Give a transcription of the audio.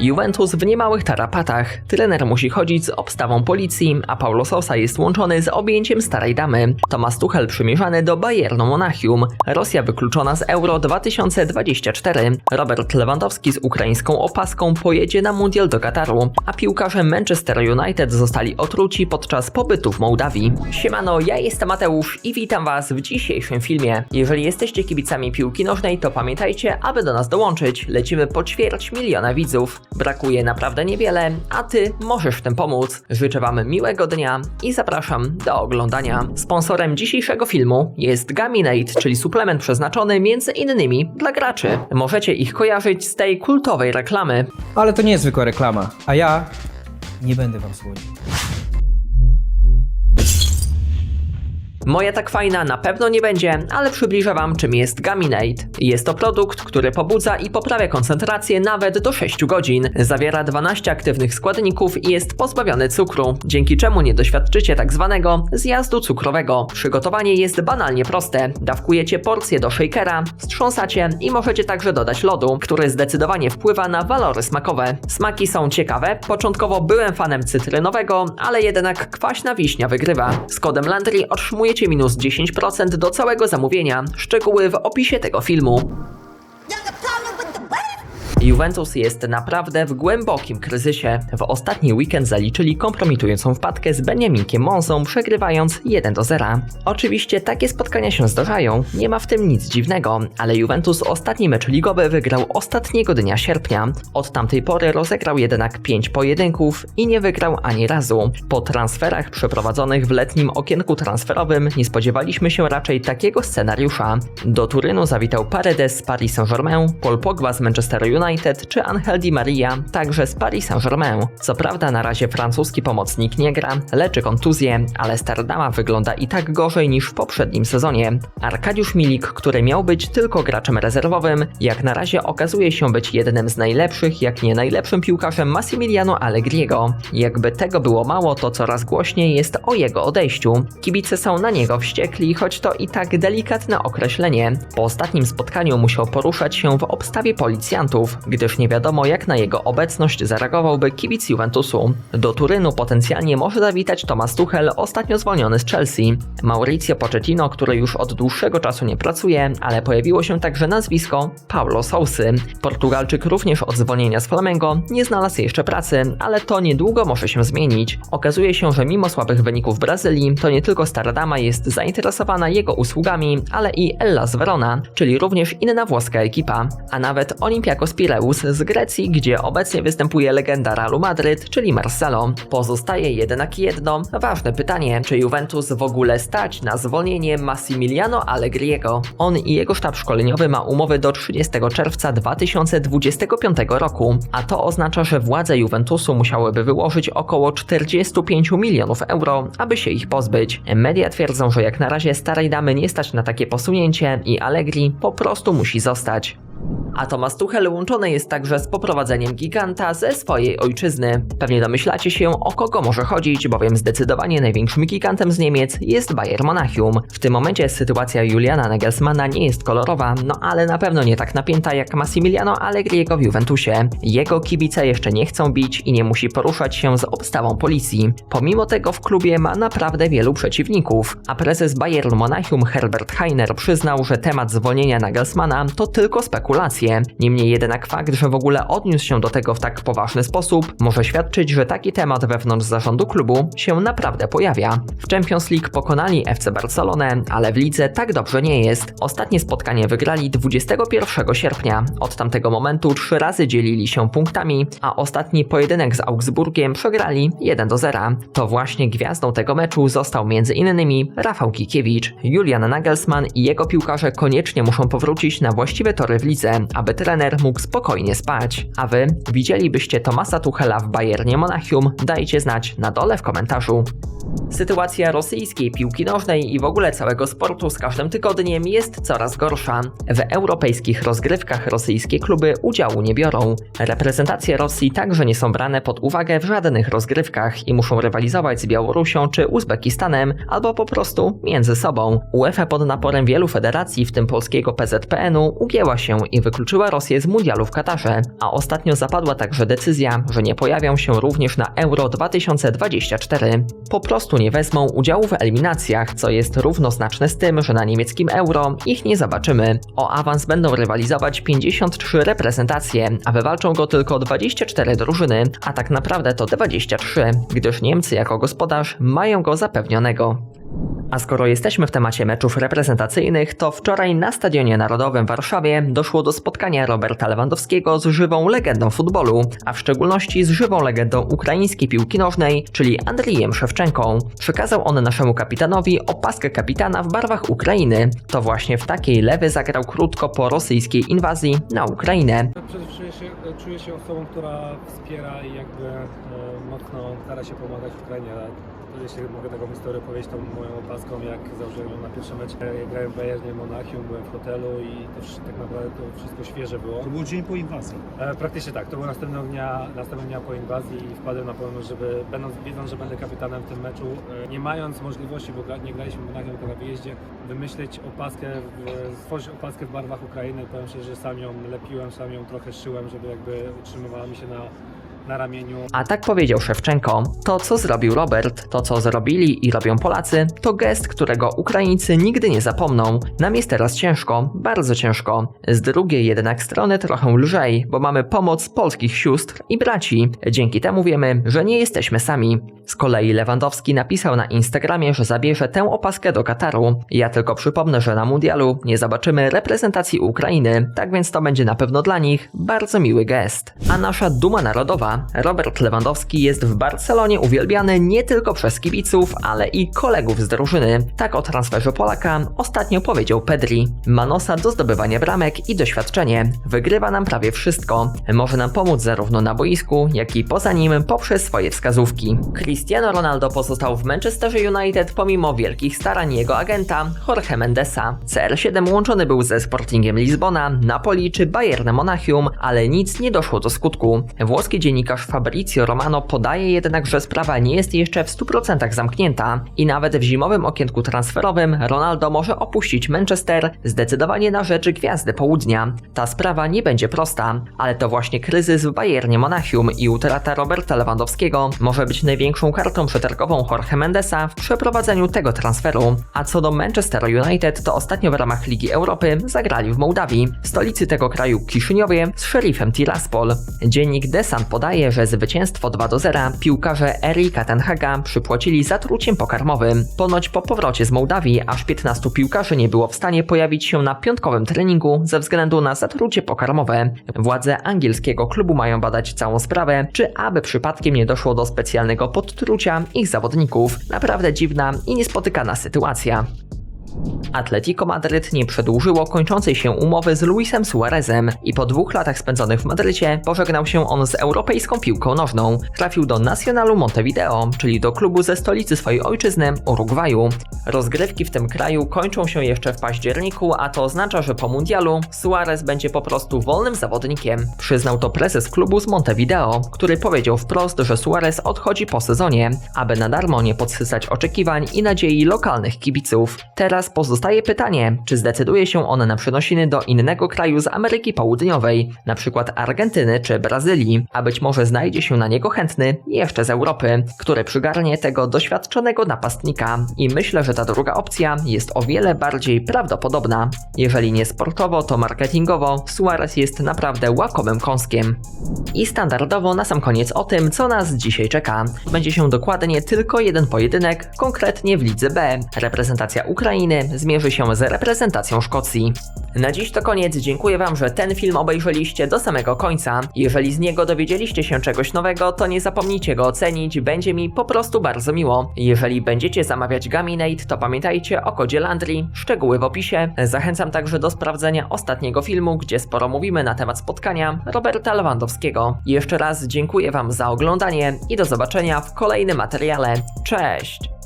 Juventus w niemałych tarapatach. Trener musi chodzić z obstawą policji, a Paulo Sousa jest łączony z objęciem starej damy. Tomasz Tuchel przymierzany do Bayernu Monachium. Rosja wykluczona z Euro 2024. Robert Lewandowski z ukraińską opaską pojedzie na mundial do Kataru, a piłkarze Manchester United zostali otruci podczas pobytu w Mołdawii. Siemano, ja jestem Mateusz i witam Was w dzisiejszym filmie. Jeżeli jesteście kibicami piłki nożnej, to pamiętajcie, aby do nas dołączyć. Lecimy po ćwierć miliona widzów. Brakuje naprawdę niewiele, a Ty możesz w tym pomóc. Życzę Wam miłego dnia i zapraszam do oglądania. Sponsorem dzisiejszego filmu jest Gaminate, czyli suplement przeznaczony między innymi dla graczy. Możecie ich kojarzyć z tej kultowej reklamy. Ale to nie jest zwykła reklama, a ja nie będę wam słodził. Moja tak fajna na pewno nie będzie, ale przybliżę Wam czym jest Gaminate. Jest to produkt, który pobudza i poprawia koncentrację nawet do 6 godzin. Zawiera 12 aktywnych składników i jest pozbawiony cukru, dzięki czemu nie doświadczycie tak zwanego zjazdu cukrowego. Przygotowanie jest banalnie proste. Dawkujecie porcję do shakera, wstrząsacie i możecie także dodać lodu, który zdecydowanie wpływa na walory smakowe. Smaki są ciekawe. Początkowo byłem fanem cytrynowego, ale jednak kwaśna wiśnia wygrywa. Z kodem Landry otrzymujecie minus 10% do całego zamówienia. Szczegóły w opisie tego filmu. Juventus jest naprawdę w głębokim kryzysie. W ostatni weekend zaliczyli kompromitującą wpadkę z Beniaminkiem Monsą, przegrywając 1 do 0. Oczywiście takie spotkania się zdarzają, nie ma w tym nic dziwnego, ale Juventus ostatni mecz ligowy wygrał ostatniego dnia sierpnia. Od tamtej pory rozegrał jednak 5 pojedynków i nie wygrał ani razu. Po transferach przeprowadzonych w letnim okienku transferowym nie spodziewaliśmy się raczej takiego scenariusza. Do Turynu zawitał Paredes z Paris Saint-Germain, Paul Pogba z Manchester United czy Angel Di Maria, także z Paris Saint-Germain. Co prawda na razie francuski pomocnik nie gra, leczy kontuzję, ale Stardama wygląda i tak gorzej niż w poprzednim sezonie. Arkadiusz Milik, który miał być tylko graczem rezerwowym, jak na razie okazuje się być jednym z najlepszych, jak nie najlepszym piłkarzem Massimiliano Allegriego. Jakby tego było mało, to coraz głośniej jest o jego odejściu. Kibice są na niego wściekli, choć to i tak delikatne określenie. Po ostatnim spotkaniu musiał poruszać się w obstawie policjantów, gdyż nie wiadomo jak na jego obecność zareagowałby kibic Juventusu. Do Turynu potencjalnie może zawitać Thomas Tuchel, ostatnio zwolniony z Chelsea. Mauricio Pochettino, który już od dłuższego czasu nie pracuje, ale pojawiło się także nazwisko Paulo Sousy. Portugalczyk również od zwolnienia z Flamengo nie znalazł jeszcze pracy, ale to niedługo może się zmienić. Okazuje się, że mimo słabych wyników Brazylii, to nie tylko Stara Dama jest zainteresowana jego usługami, ale i Hellas Verona, czyli również inna włoska ekipa, a nawet Olympiakos Pireus z Grecji, gdzie obecnie występuje legenda Realu Madryt, czyli Marcelo. Pozostaje jednak jedno ważne pytanie, czy Juventus w ogóle stać na zwolnienie Massimiliano Allegriego? On i jego sztab szkoleniowy ma umowy do 30 czerwca 2025 roku, a to oznacza, że władze Juventusu musiałyby wyłożyć około 45 milionów euro, aby się ich pozbyć. Media twierdzą, że jak na razie starej damy nie stać na takie posunięcie i Allegri po prostu musi zostać. A Thomas Tuchel łączony jest także z poprowadzeniem giganta ze swojej ojczyzny. Pewnie domyślacie się, o kogo może chodzić, bowiem zdecydowanie największym gigantem z Niemiec jest Bayern Monachium. W tym momencie sytuacja Juliana Nagelsmana nie jest kolorowa, no ale na pewno nie tak napięta jak Massimiliano Allegriego w Juventusie. Jego kibice jeszcze nie chcą bić i nie musi poruszać się z obstawą policji. Pomimo tego w klubie ma naprawdę wielu przeciwników, a prezes Bayern Monachium Herbert Heiner przyznał, że temat zwolnienia Nagelsmana to tylko spekulacje. Niemniej jednak fakt, że w ogóle odniósł się do tego w tak poważny sposób, może świadczyć, że taki temat wewnątrz zarządu klubu się naprawdę pojawia. W Champions League pokonali FC Barcelonę, ale w lidze tak dobrze nie jest. Ostatnie spotkanie wygrali 21 sierpnia. Od tamtego momentu trzy razy dzielili się punktami, a ostatni pojedynek z Augsburgiem przegrali 1 do 0. To właśnie gwiazdą tego meczu został m.in. Rafał Kikiewicz. Julian Nagelsmann i jego piłkarze koniecznie muszą powrócić na właściwe tory w lidze, aby trener mógł spokojnie spać. A wy widzielibyście Tomasa Tuchela w Bayernie Monachium? Dajcie znać na dole w komentarzu. Sytuacja rosyjskiej piłki nożnej i w ogóle całego sportu z każdym tygodniem jest coraz gorsza. W europejskich rozgrywkach rosyjskie kluby udziału nie biorą. Reprezentacje Rosji także nie są brane pod uwagę w żadnych rozgrywkach i muszą rywalizować z Białorusią czy Uzbekistanem albo po prostu między sobą. UEFA pod naporem wielu federacji, w tym polskiego PZPN-u, ugięła się i wykluczyła Rosję z mundialu w Katarze, a ostatnio zapadła także decyzja, że nie pojawią się również na Euro 2024. Po prostu nie wezmą udziału w eliminacjach, co jest równoznaczne z tym, że na niemieckim Euro ich nie zobaczymy. O awans będą rywalizować 53 reprezentacje, a wywalczą go tylko 24 drużyny, a tak naprawdę to 23, gdyż Niemcy jako gospodarz mają go zapewnionego. A skoro jesteśmy w temacie meczów reprezentacyjnych, to wczoraj na Stadionie Narodowym w Warszawie doszło do spotkania Roberta Lewandowskiego z żywą legendą futbolu, a w szczególności z żywą legendą ukraińskiej piłki nożnej, czyli Andrijem Szewczenką. Przekazał on naszemu kapitanowi opaskę kapitana w barwach Ukrainy. To właśnie w takiej lewy zagrał krótko po rosyjskiej inwazji na Ukrainę. Przede wszystkim czuję się, osobą, która wspiera i jakby e, mocno stara się pomagać Ukrainie. Jeśli mogę taką historię powiedzieć, tą moją opaską, jak założyłem ją na pierwszy mecz, e, grałem w Bayernie Monachium, byłem w hotelu i to tak naprawdę to wszystko świeże było. To był dzień po inwazji. E, praktycznie tak, to było następnego dnia, następnego dnia po inwazzji i wpadłem na pomysł, żeby będąc, wiedząc, że będę kapitanem w tym meczu, e, nie mając możliwości, bo nie graliśmy w Monachium tylko na wyjeździe, wymyśleć opaskę, w, stworzyć opaskę w barwach Ukrainy. Powiem szczerze, że sam ją lepiłem, sam ją trochę szyłem, żeby jakby utrzymywała mi się na, na ramieniu. A tak powiedział Szewczenko. To, co zrobił Robert, to, co zrobili i robią Polacy, to gest, którego Ukraińcy nigdy nie zapomną. Nam jest teraz ciężko, bardzo ciężko. Z drugiej jednak strony trochę lżej, bo mamy pomoc polskich sióstr i braci. Dzięki temu wiemy, że nie jesteśmy sami. Z kolei Lewandowski napisał na Instagramie, że zabierze tę opaskę do Kataru. Ja tylko przypomnę, że na mundialu nie zobaczymy reprezentacji Ukrainy, tak więc to będzie na pewno dla nich bardzo miły gest. A nasza duma narodowa, Robert Lewandowski jest w Barcelonie uwielbiany nie tylko przez kibiców, ale i kolegów z drużyny. Tak o transferze Polaka ostatnio powiedział Pedri. Ma nosa do zdobywania bramek i doświadczenie. Wygrywa nam prawie wszystko. Może nam pomóc zarówno na boisku, jak i poza nim poprzez swoje wskazówki. Cristiano Ronaldo pozostał w Manchesterze United pomimo wielkich starań jego agenta Jorge Mendesa. CR7 łączony był ze Sportingiem Lizbona, Napoli czy Bayernem Monachium, ale nic nie doszło do skutku. Włoski dziennikarz Fabrizio Romano podaje jednak, że sprawa nie jest jeszcze w 100% zamknięta i nawet w zimowym okienku transferowym Ronaldo może opuścić Manchester zdecydowanie na rzecz Gwiazdy Południa. Ta sprawa nie będzie prosta, ale to właśnie kryzys w Bayernie Monachium i utrata Roberta Lewandowskiego może być największą kartą przetargową Jorge Mendesa w przeprowadzeniu tego transferu. A co do Manchester United, to ostatnio w ramach Ligi Europy zagrali w Mołdawii, stolicy tego kraju Kiszyniowie z szerifem Tiraspol. Dziennik The Sun podaje, że zwycięstwo 2 do 0 piłkarze Erika Tenhaga przypłacili zatruciem pokarmowym. Ponoć po powrocie z Mołdawii aż 15 piłkarzy nie było w stanie pojawić się na piątkowym treningu ze względu na zatrucie pokarmowe. Władze angielskiego klubu mają badać całą sprawę, czy aby przypadkiem nie doszło do specjalnego podtrucia ich zawodników. Naprawdę dziwna i niespotykana sytuacja. Atletico Madryt nie przedłużyło kończącej się umowy z Luisem Suarezem i po dwóch latach spędzonych w Madrycie pożegnał się on z europejską piłką nożną. Trafił do Nacionalu Montevideo, czyli do klubu ze stolicy swojej ojczyzny, Urugwaju. Rozgrywki w tym kraju kończą się jeszcze w październiku, a to oznacza, że po mundialu Suarez będzie po prostu wolnym zawodnikiem. Przyznał to prezes klubu z Montevideo, który powiedział wprost, że Suarez odchodzi po sezonie, aby na darmo nie podsycać oczekiwań i nadziei lokalnych kibiców. Teraz pozostaje pytanie, czy zdecyduje się on na przenosiny do innego kraju z Ameryki Południowej, przykład Argentyny czy Brazylii, a być może znajdzie się na niego chętny jeszcze z Europy, który przygarnie tego doświadczonego napastnika. I myślę, że ta druga opcja jest o wiele bardziej prawdopodobna. Jeżeli nie sportowo, to marketingowo, Suarez jest naprawdę łakomym kąskiem. I standardowo na sam koniec o tym, co nas dzisiaj czeka. Będzie się dokładnie tylko jeden pojedynek, konkretnie w Lidze B. Reprezentacja Ukrainy zmierzy się z reprezentacją Szkocji. Na dziś to koniec, dziękuję Wam, że ten film obejrzeliście do samego końca. Jeżeli z niego dowiedzieliście się czegoś nowego, to nie zapomnijcie go ocenić, będzie mi po prostu bardzo miło. Jeżeli będziecie zamawiać Gaminate, to pamiętajcie o kodzie Landry, szczegóły w opisie. Zachęcam także do sprawdzenia ostatniego filmu, gdzie sporo mówimy na temat spotkania Roberta Lewandowskiego. Jeszcze raz dziękuję Wam za oglądanie i do zobaczenia w kolejnym materiale. Cześć!